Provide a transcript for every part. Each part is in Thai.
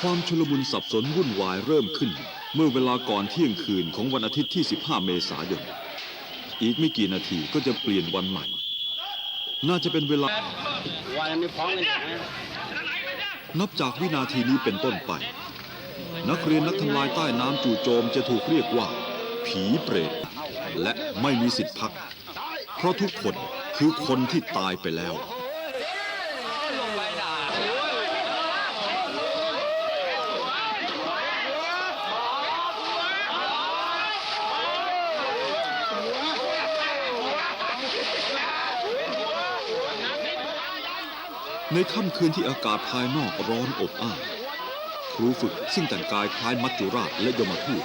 ความชุลมุนสับสนวุ่นวายเริ่มขึ้น เมื่อเวลาก่อนเที่ยงคืนของวันอาทิตย์ที่ 15 เมษายน อีกไม่กี่นาทีก็จะเปลี่ยนวันใหม่ น่าจะเป็นเวลาวันนี้พร้อมกันนะนับจากวินาทีนี้เป็นต้นไป นักเรียนนักทำลายใต้น้ำจู่โจมจะถูกเรียกว่า ผีเปรต และไม่มีสิทธิ์พัก เพราะทุกคนคือคนที่ตายไปแล้ว ในค่ำคืนที่อากาศภายนอกร้อนอบอ้าวครูฝึกซึ่งแต่งกายคล้ายมัจจุราชและยมทูต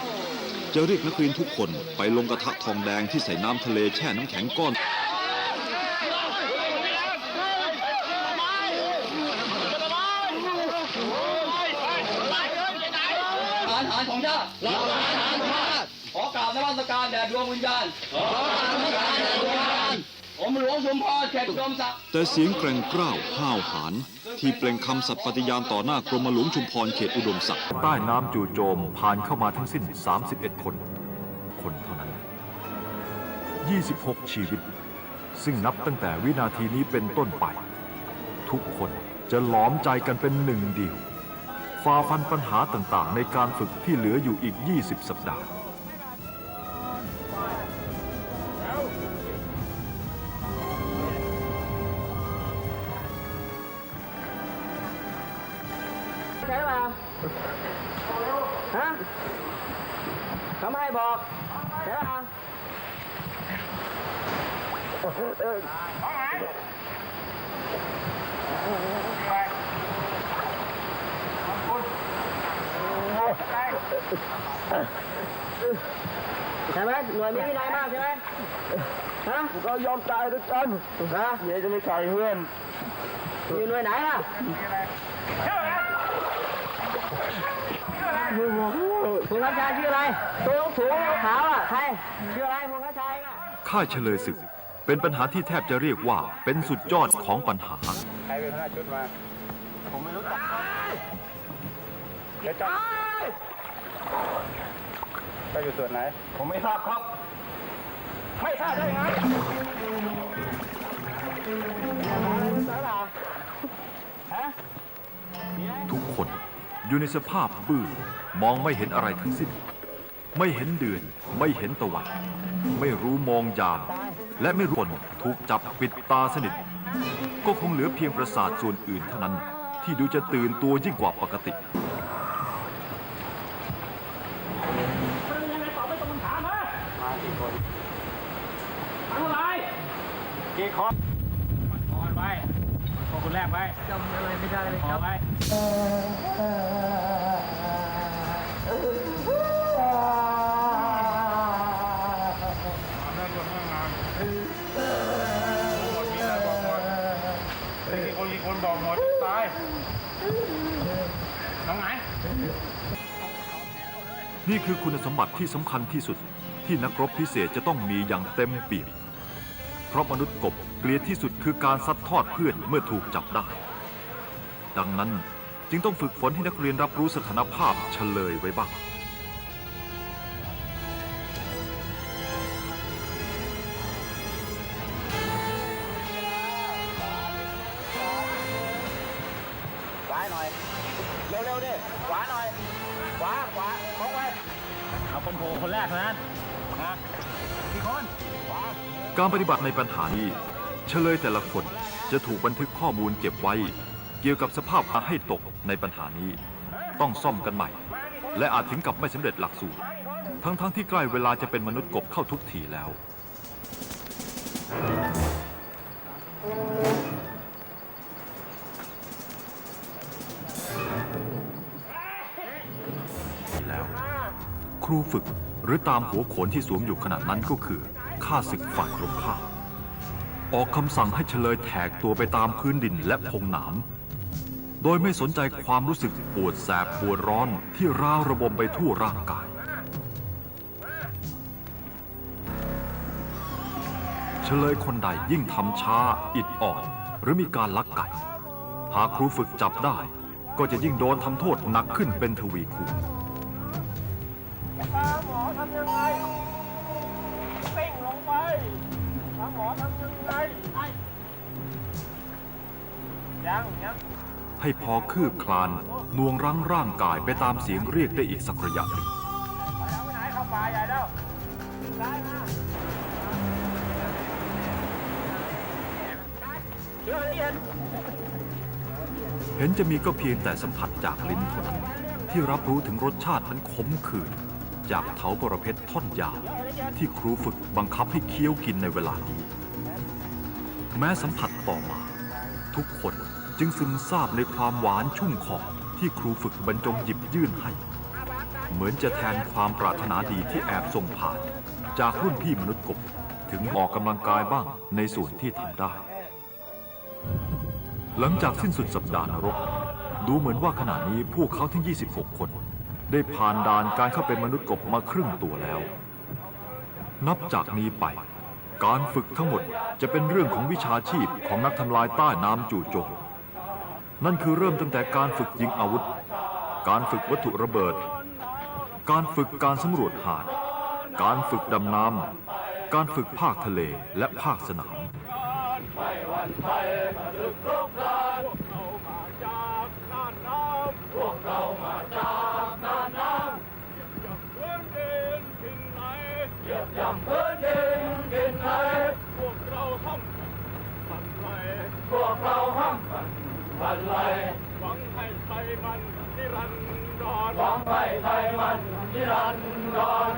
จะเรียกนักเรียนทุกคนไปลงกระทะทองแดงที่ใส่น้ำทะเลแช่น้ำแข็งก้อน ทหารทหารของชาติเราทหารชาติขอกราบนมัสการแด่ดวงวิญญาณขอกราบนมัสการแด่ดวงวิญญาณ ผมหลวงชุมพรเขตอุดมศักดิ์แต่เสียงแกร่งกร้าวห้าวหาญที่เปล่งคำสัตย์ปฏิญาณต่อหน้ากรมหลวงชุมพรเขตอุดมศักดิ์ใต้น้ำจู่โจมผ่านเข้ามาทั้งสิ้น 31 คน คนเท่านั้น 26 ชีวิต ซึ่งนับตั้งแต่วินาทีนี้เป็นต้นไป ทุกคนจะหลอมใจกันเป็นหนึ่งเดียวฝ่าฟันปัญหาต่างๆ ในการฝึกที่เหลืออยู่อีก 20 สัปดาห์ ช่หรือเปล่าฮะเขาไม่ให้บอกใช่หรือเปล่าใช่ไหมหน่วยมีวินัยมากใช่ไหมฮะเรายอมตายด้วยกันฮะเดี๋ยวจะไม่ใส่เพื่อนอยู่หน่วยไหนล่ะ คุณกระชายชื่ออะไรตัวสูงขาวอะใครชื่ออะไรคุณกระชายอะค่ายเฉลยศึก เป็นปัญหาที่แทบจะเรียกว่าเป็นสุดยอดของปัญหา ใครเป็นหัวหน้าชุดมา ผมไม่รู้จักเดี๋ยวจับไปอยู่ส่วนไหน ผมไม่ทราบครับ ไม่ทราบได้ไงทุกคน อยู่ในสภาพบื้อมองไม่เห็นอะไรทั้งสิ้น ไม่เห็นเดือน ไม่เห็นตะวัน ไม่รู้มองยาม และไม่รู้คนถูกจับปิดตาสนิท ก็คงเหลือเพียงประสาทส่วนอื่นเท่านั้น ที่ดูจะตื่นตัวยิ่งกว่าปกติกี่คนขอไว้ขอคน แรกไว้จำอะไรไม่ได้เลยครับ ไว้คนกี่คนบอกหมดตายน้องไหน นี่คือคุณสมบัติที่สำคัญที่สุดที่นักรบพิเศษจะต้องมีอย่างเต็มเปี่ยมเพราะมนุษย์กบ เกลียดที่สุดคือการซัดทอดเพื่อนเมื่อถูกจับได้ ดังนั้นจึงต้องฝึกฝนให้นักเรียนรับรู้สถานภาพเฉลยไว้บ้างซ้ายหน่อย เร็วๆดิขวาหน่อย ขวา ขวาคล้องไว้เอาคนโผล่คนแรกเท่านั้นนะกี่คน ขวา การปฏิบัติในปัญหานี้ เฉลยแต่ละคนจะถูกบันทึกข้อมูลเก็บไว้ เกี่ยวกับสภาพอาให้ตกในปัญหานี้ ต้องซ่อมกันใหม่ และอาจถึงกับไม่สำเร็จหลักสูตร ทั้งๆที่ใกล้เวลาจะเป็นมนุษย์กบเข้าทุกทีแล้ว แล้ว ครูฝึกหรือตามหัวโขนที่สวมอยู่ขณะนั้นก็คือข้าศึกฝ่ายตรงข้าม ออกคำสั่งให้เฉลยแถกตัวไปตามพื้นดินและพงหนาม โดยไม่สนใจความรู้สึกปวดแสบปวดร้อนที่ร้าวระบมไปทั่วร่างกาย เฉลยคนใดยิ่งทำช้า อิดอ่อน หรือมีการลักไก่ หากครูฝึกจับได้ ก็จะยิ่งโดนทำโทษหนักขึ้นเป็นทวีคูณหมอทำยังไง ให้พอคืบคลานนวงรั้งร่างกายไปตามเสียงเรียกได้อีกสักระยะหนึ่งเห็นจะมีก็เพียงแต่สัมผัสจากลิ้นเท่านั้นที่รับรู้ถึงรสชาตินั้นขมขื่นจากเถาบรเพชรท่อนยาวที่ครูฝึกบังคับให้เคี้ยวกินในเวลานี้ แม้สัมผัสต่อมา ทุกคน จึงซึมซาบในความหวานชุ่มคอที่ครูฝึกบรรจงหยิบยื่นให้ เหมือนจะแทนความปรารถนาดีที่แอบส่งผ่าน จากรุ่นพี่มนุษย์กบถึงออกกำลังกายบ้างในส่วนที่ทำได้ หลังจากสิ้นสุดสัปดาห์นรก ดูเหมือนว่าขณะนี้พวกเขาทั้ง 26 คน ได้ผ่านด่านการเข้าเป็นมนุษย์กบมาครึ่งตัวแล้ว นับจากนี้ไปการฝึกทั้งหมดจะเป็นเรื่องของวิชาชีพของนักทำลายใต้น้ำจู่โจม นั่นคือเริ่มตั้งแต่การฝึกยิงอาวุธ การฝึกวัตถุระเบิด การฝึกการสำรวจหาด การฝึกดำน้ำ การฝึกภาคทะเลและภาคสนาม หวังให้ไทยมันนิรันดรหวังให้ไทยมันนิรันดร